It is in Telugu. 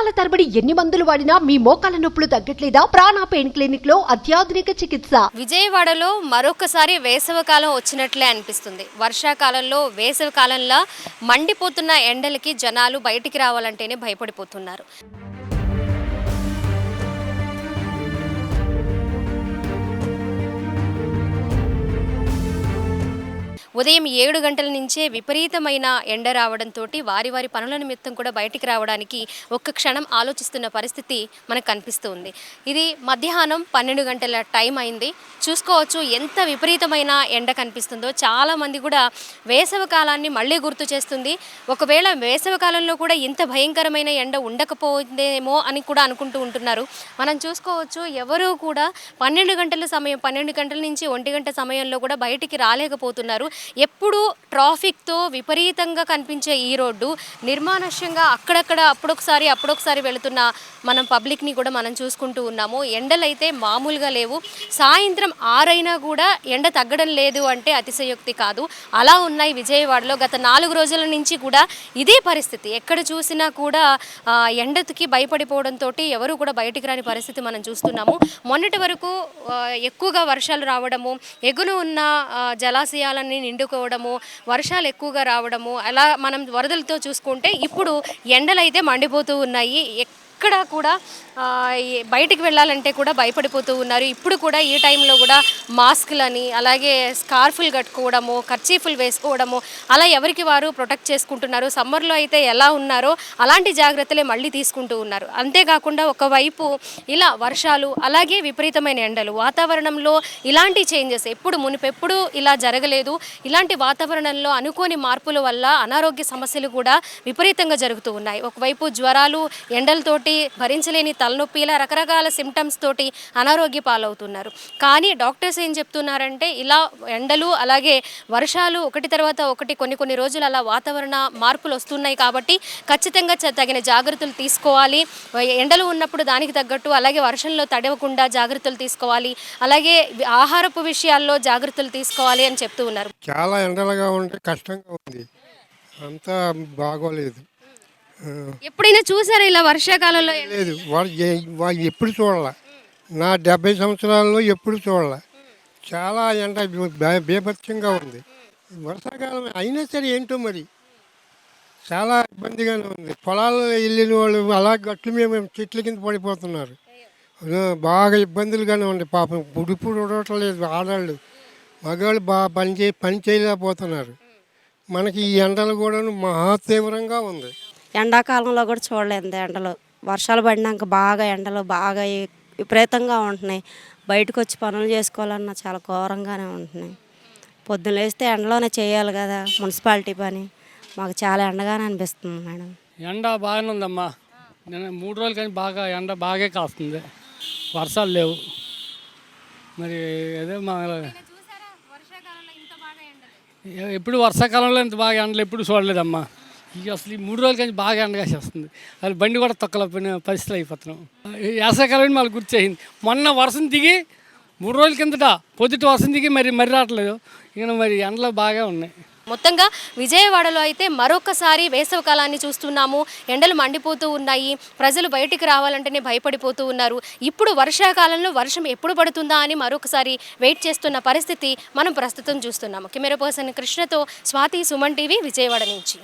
సంవత్సరాల తరబడి ఎన్ని మందులు వాడినా మీ మోకాల నొప్పులు తగ్గట్లేదా? ప్రాణ పెయిన్ క్లినిక్లో అత్యాధునిక చికిత్స. విజయవాడలో మరొకసారి వేసవికాలం వచ్చినట్లే అనిపిస్తుంది. వర్షాకాలంలో వేసవికాలంలో మండిపోతున్న ఎండలకి జనాలు బయటికి రావాలంటేనే భయపడిపోతున్నారు. ఉదయం ఏడు గంటల నుంచే విపరీతమైన ఎండ రావడంతో వారి వారి పనుల నిమిత్తం కూడా బయటికి రావడానికి ఒక్క క్షణం ఆలోచిస్తున్న పరిస్థితి మనకు కనిపిస్తుంది. ఇది మధ్యాహ్నం పన్నెండు గంటల టైం అయింది. చూసుకోవచ్చు ఎంత విపరీతమైన ఎండ కనిపిస్తుందో. చాలామంది కూడా వేసవి కాలాన్ని మళ్ళీ గుర్తు చేస్తుంది. ఒకవేళ వేసవ కాలంలో కూడా ఇంత భయంకరమైన ఎండ ఉండకపోయిందేమో అని కూడా అనుకుంటూ ఉంటున్నారు. మనం చూసుకోవచ్చు ఎవరూ కూడా పన్నెండు గంటల సమయం పన్నెండు గంటల నుంచి ఒంటి గంట సమయంలో కూడా బయటికి రాలేకపోతున్నారు. ఎప్పుడు ట్రాఫిక్తో విపరీతంగా కనిపించే ఈ రోడ్డు నిర్మానుష్యంగా అక్కడక్కడ అప్పుడొకసారి అప్పుడొకసారి వెళుతున్న మనం పబ్లిక్ని కూడా మనం చూసుకుంటూ ఉన్నాము. ఎండలైతే మామూలుగా లేవు. సాయంత్రం ఆరైనా కూడా ఎండ తగ్గడం లేదు అంటే అతిశయోక్తి కాదు. అలా ఉన్నాయి విజయవాడలో. గత నాలుగు రోజుల నుంచి కూడా ఇదే పరిస్థితి. ఎక్కడ చూసినా కూడా ఎండకి భయపడిపోవడంతో ఎవరు కూడా బయటికి రాని పరిస్థితి మనం చూస్తున్నాము. మొన్నటి వరకు ఎక్కువగా వర్షాలు రావడము ఎగున ఉన్న జలాశయాలని జలాశయాలన్నీ నిండుకోవడము వర్షాలు ఎక్కువగా రావడము అలా మనం వరదలతో చూసుకుంటే ఇప్పుడు ఎండలైతే మండిపోతూ ఉన్నాయి. ఇక్కడ కూడా బయటికి వెళ్ళాలంటే కూడా భయపడిపోతూ ఉన్నారు. ఇప్పుడు కూడా ఈ టైంలో కూడా మాస్కులని అలాగే స్కార్ఫులు కట్టుకోవడము కర్చీఫులు వేసుకోవడము అలా ఎవరికి వారు ప్రొటెక్ట్ చేసుకుంటున్నారు. సమ్మర్లో అయితే ఎలా ఉన్నారో అలాంటి జాగ్రత్తలే మళ్ళీ తీసుకుంటూ ఉన్నారు. అంతేకాకుండా ఒకవైపు ఇలా వర్షాలు అలాగే విపరీతమైన ఎండలు వాతావరణంలో ఇలాంటి చేంజెస్ ఎప్పుడు మునిపెప్పుడు ఇలా జరగలేదు. ఇలాంటి వాతావరణంలో అనుకోని మార్పుల వల్ల అనారోగ్య సమస్యలు కూడా విపరీతంగా జరుగుతూ ఉన్నాయి. ఒకవైపు జ్వరాలు ఎండలతోటి భరించలేని తలనొప్పి ఇలా రకరకాల సిమ్టమ్స్ తోటి అనారోగ్య పాలవుతున్నారు. కానీ డాక్టర్స్ ఏం చెప్తున్నారంటే ఇలా ఎండలు అలాగే వర్షాలు ఒకటి తర్వాత ఒకటి కొన్ని కొన్ని రోజులు అలా వాతావరణ మార్పులు వస్తున్నాయి కాబట్టి ఖచ్చితంగా చ- తగిన జాగ్రత్తలు తీసుకోవాలి. ఎండలు ఉన్నప్పుడు దానికి తగ్గట్టు అలాగే వర్షంలో తడవకుండా జాగ్రత్తలు తీసుకోవాలి. అలాగే ఆహారపు విషయాల్లో జాగ్రత్తలు తీసుకోవాలి అని చెప్తూ ఉన్నారు. చాలా ఎండలుగా ఉంటే కష్టంగా ఉంది. అంతా బాగోలేదు. ఎప్పుడైనా చూసారా ఇలా వర్షాకాలంలో లేదు వాళ్ళు ఎప్పుడు చూడాల. నా డెబ్బై సంవత్సరాల్లో ఎప్పుడు చూడాల. చాలా ఎండ బే- బీభత్సంగా ఉంది. వర్షాకాలం అయినా సరే ఏంటో మరి? చాలా ఇబ్బందిగానే ఉంది. పొలాల్లో వెళ్ళిన వాళ్ళు అలా గట్లు మేము చెట్ల కింద పడిపోతున్నారు. బాగా ఇబ్బందులుగానే ఉంది. పాపం ఉడుపుడు ఉడవట్లేదు ఆడవాళ్ళు మగవాళ్ళు బాగా పని చే పని చేయలేకపోతున్నారు. మనకి ఈ ఎండలు కూడా మహా తీవ్రంగా ఉంది. ఎండాకాలంలో కూడా చూడలేదు ఎండలు. వర్షాలు పడినాక బాగా ఎండలు బాగా విపరీతంగా ఉంటున్నాయి. బయటకు వచ్చి పనులు చేసుకోవాలన్నా చాలా ఘోరంగానే ఉంటున్నాయి. పొద్దున లేస్తే ఎండలోనే చేయాలి కదా మున్సిపాలిటీ పని. మాకు చాలా ఎండగానే అనిపిస్తుంది మేడం. ఎండ బాగానే ఉందమ్మా. నేను మూడు రోజులు కానీ బాగా ఎండ బాగా కాస్తుంది. వర్షాలు లేవు. మరి అదే మా ఎప్పుడు వర్షాకాలంలో ఇంత బాగా ఎండలు ఎప్పుడు చూడలేదమ్మా. ఇక అసలు ఈ మూడు రోజుల కానీ బాగా ఎండగాసేస్తుంది అది బండి కూడా తొక్కలేకపోయిన పరిస్థితులు అయిపోతున్నాం. ఈ వేసవికాలం మళ్ళీ గుర్తయింది మొన్న వర్షం దిగి మూడు రోజుల కిందట పొద్దుట వర్షం దిగి మరి మరి రావట్లేదు. ఇక మరి ఎండలు బాగా ఉన్నాయి. మొత్తంగా విజయవాడలో అయితే మరొకసారి వేసవికాలాన్ని చూస్తున్నాము. ఎండలు మండిపోతూ ఉన్నాయి. ప్రజలు బయటికి రావాలంటేనే భయపడిపోతూ ఉన్నారు. ఇప్పుడు వర్షాకాలంలో వర్షం ఎప్పుడు పడుతుందా అని మరొకసారి వెయిట్ చేస్తున్న పరిస్థితి మనం ప్రస్తుతం చూస్తున్నాము. కెమెరా పర్సన్ కృష్ణతో స్వాతి సుమన్ టీవీ విజయవాడ నుంచి.